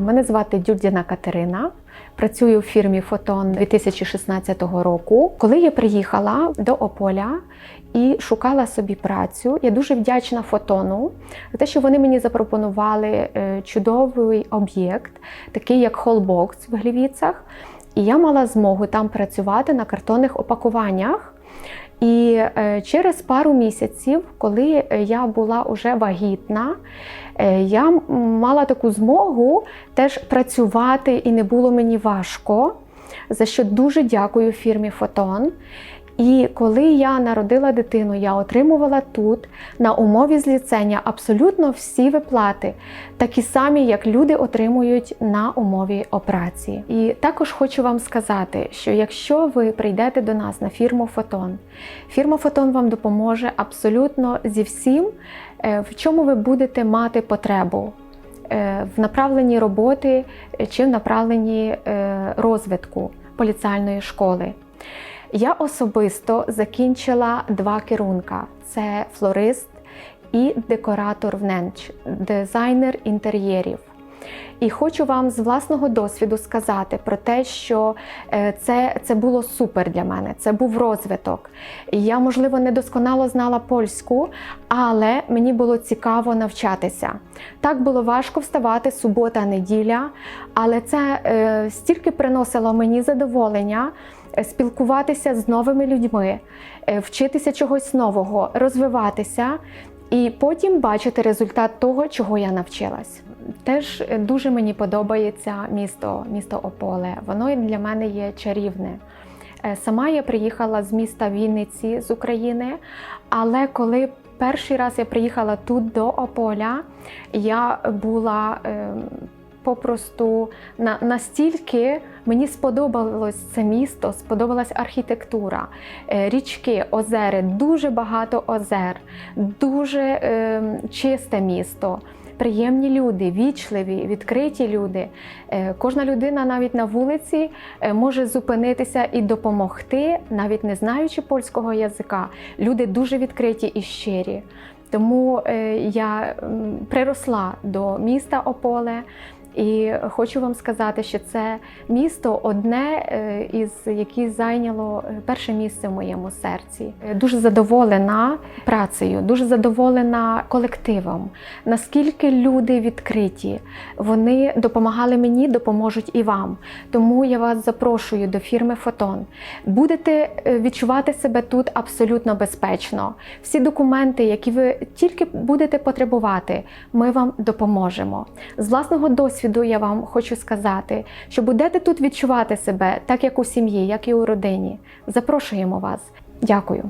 Мене звати Дюдіна Катерина. Працюю в фірмі Фотон 2016 року. Коли я приїхала до Ополя і шукала собі працю, я дуже вдячна фотону за те, що вони мені запропонували е, чудовий об'єкт, такий як холбокс в Глівіцах. І я мала змогу там працювати на картонних опакуваннях. І е, через пару місяців, коли е, я була уже вагітна, е, я мала таку змогу теж працювати, і не було мені важко, за що дуже дякую фірмі Фотон. І коли я народила дитину, я отримувала тут на умові зліцення абсолютно всі виплати, такі самі, як люди отримують на умові операції. І також хочу вам сказати, що якщо ви прийдете до нас на фірму Фотон, фірма Фотон вам допоможе абсолютно зі всім, е, в чому ви будете мати потребу. е, В направленні роботи е, чи в направленні розвитку поліціальної школи. Я особисто закінчила два керунка: це флорист і декоратор вненч, дизайнер інтер'єрів. І хочу вам з власного досвіду сказати про те, що е, це, це було супер для мене. Це був розвиток. Я, можливо, не досконало знала польську, але мені було цікаво навчатися. Так було важко вставати субота, неділя, але це е, стільки приносило мені задоволення спілкуватися з новими людьми, е, вчитися чогось нового, розвиватися і потім бачити результат того, чого я навчилась. Теж е, дуже мені подобається місто, місто Ополе. Воно для мене є чарівне. Е, Сама я приїхала з міста Вінниці з України, але коли перший раз я приїхала тут до Ополя, я була ем, попросту на, настільки мені сподобалось це місто, сподобалась архітектура, е, річки, озери, дуже багато озер, дуже ем, чисте місто. Приємні люди, вічливі, відкриті люди. Е, Кожна людина навіть на вулиці е, може зупинитися і допомогти, навіть не знаючи польського язика. Люди дуже відкриті і щирі. Тому е, я приросла до міста Ополе. І хочу вам сказати, що це місто одне е, із яке зайняло е, перше місце в моєму серці. Дуже задоволена працею, дуже задоволена колективом. Наскільки люди відкриті, вони допомагали мені, допоможуть і вам. Тому я вас запрошую до фірми Фотон. Будете е, відчувати себе тут абсолютно безпечно. Всі документи, які ви тільки будете потребувати, ми вам допоможемо. З власного досвіду я вам хочу сказати, що будете тут відчувати себе так, як у сім'ї, як і у родині. Запрошуємо вас. Дякую.